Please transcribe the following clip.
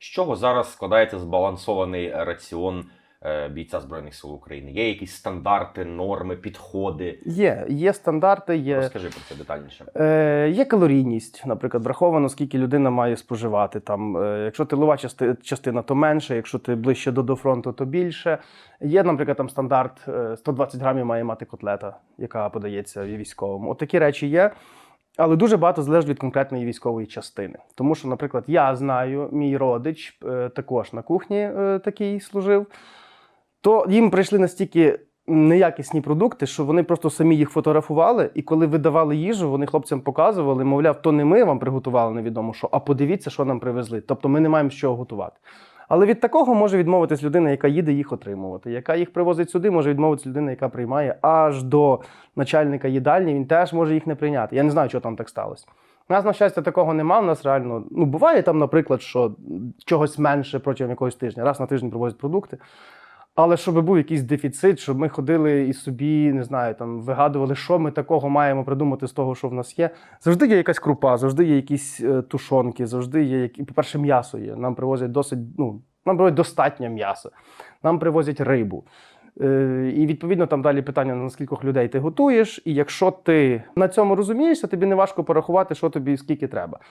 З чого зараз складається збалансований раціон е, бійця Збройних сил України? Є якісь стандарти, норми, підходи? Є, є стандарти, є. Розкажи про це детальніше. Е, є калорійність, наприклад, враховано, скільки людина має споживати. Там, е, якщо тилова части, частина, то менше, якщо ти ближче до, до фронту, то більше. Є, наприклад, там стандарт е, 120 грамів має мати котлета, яка подається військовому. От такі речі є. Але дуже багато залежить від конкретної військової частини. Тому що, наприклад, я знаю, мій родич е, також на кухні е, такий служив, то їм прийшли настільки неякісні продукти, що вони просто самі їх фотографували, і коли видавали їжу, вони хлопцям показували, мовляв, то не ми вам приготували невідомо що, а подивіться, що нам привезли. Тобто ми не маємо з чого готувати. Але від такого може відмовитись людина, яка їде їх отримувати. Яка їх привозить сюди, може відмовитись людина, яка приймає аж до начальника їдальні. Він теж може їх не прийняти. Я не знаю, що там так сталося. У нас, на щастя, такого нема. У нас реально ну буває там, наприклад, що чогось менше протягом якогось тижня. Раз на тиждень привозять продукти. Але щоб був якийсь дефіцит, щоб ми ходили і собі, не знаю, там вигадували, що ми такого маємо придумати з того, що в нас є. Завжди є якась крупа, завжди є якісь е, тушонки, завжди є які, по-перше, м'ясо є. Нам привозять досить, ну, нам привозять достатньо м'яса. Нам привозять рибу. Е, і відповідно там далі питання на скількох людей ти готуєш. І якщо ти на цьому розумієшся, тобі не важко порахувати, що тобі скільки треба.